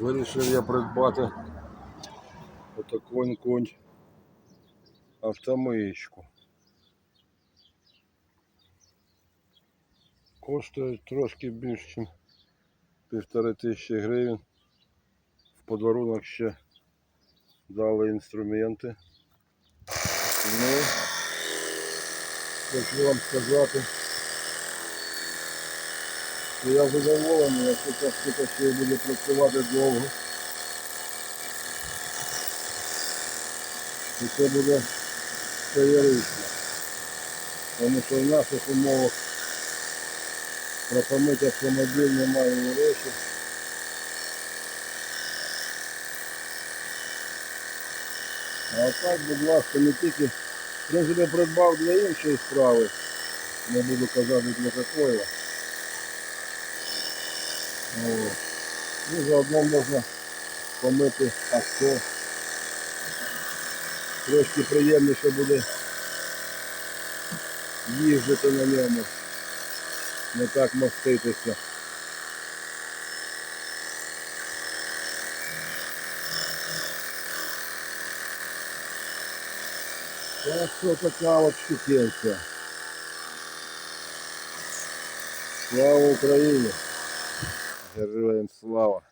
Вирішив я придбати отаку конь автомиєчку. Коштує трошки більше, ніж півтори тисячі гривень. В подарунок ще дали інструменти. Ну, хочу вам сказати, що я задоволений, якщо ця штука ще буде працювати довго. І це буде феєрично. Тому що в наших умовах пропомити автомобіль немає грошей. А так, будь ласка, не тільки, в принципі, придбав для іншої справи. Не буду казати для такої. Ну, заодно можна помити авто. Трошки приємніше буде їздити на ньому. Не так маститися. Так що така от штукенція. Слава Україні! Героям слава!